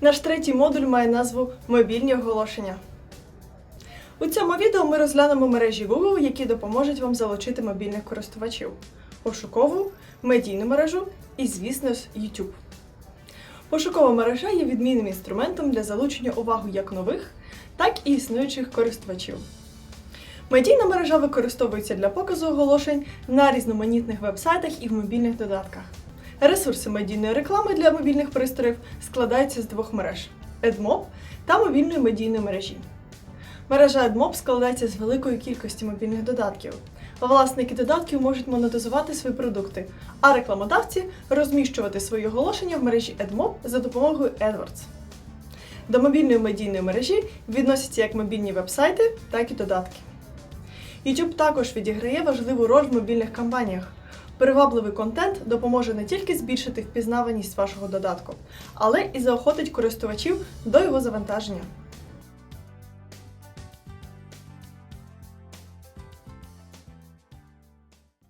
Наш третій модуль має назву Мобільні оголошення. У цьому відео ми розглянемо мережі Google, які допоможуть вам залучити мобільних користувачів, пошукову, медійну мережу і, звісно YouTube. Пошукова мережа є відмінним інструментом для залучення уваги як нових, так і існуючих користувачів. Медійна мережа використовується для показу оголошень на різноманітних вебсайтах і в мобільних додатках. Ресурси медійної реклами для мобільних пристроїв складаються з двох мереж: AdMob та мобільної медійної мережі. Мережа AdMob складається з великої кількості мобільних додатків. Власники додатків можуть монетизувати свої продукти, а рекламодавці розміщувати свої оголошення в мережі AdMob за допомогою AdWords. До мобільної медійної мережі відносяться як мобільні вебсайти, так і додатки. YouTube також відіграє важливу роль в мобільних кампаніях. Привабливий контент допоможе не тільки збільшити впізнаваність вашого додатку, але і заохотить користувачів до його завантаження.